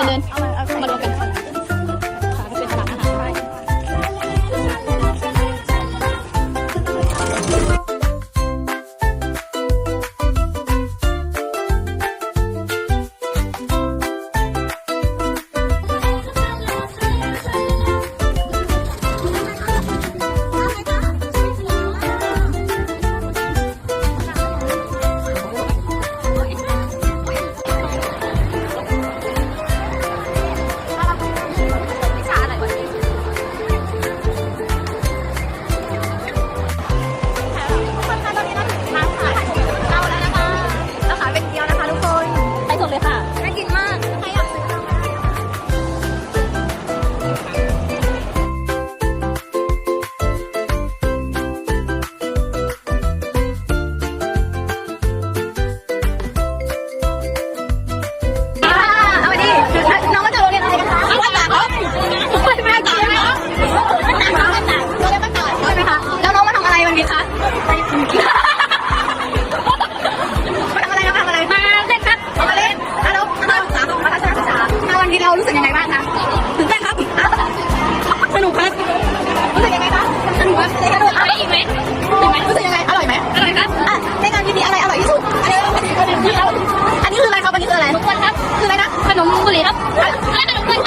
And then. เอาอีกไหมอีกไหมรู้สึกยังไง อร่อยไหมอร่อยครับอะในการที่นี้อะไรอร่อยที่สุดอะไรอร่อยที่สุดอันนี้คืออะไรครับอันนี้คืออะไรทุกคนครับ คืออะไรนะ ขนมบุหรี่ครับอะไรขนมบุหรี่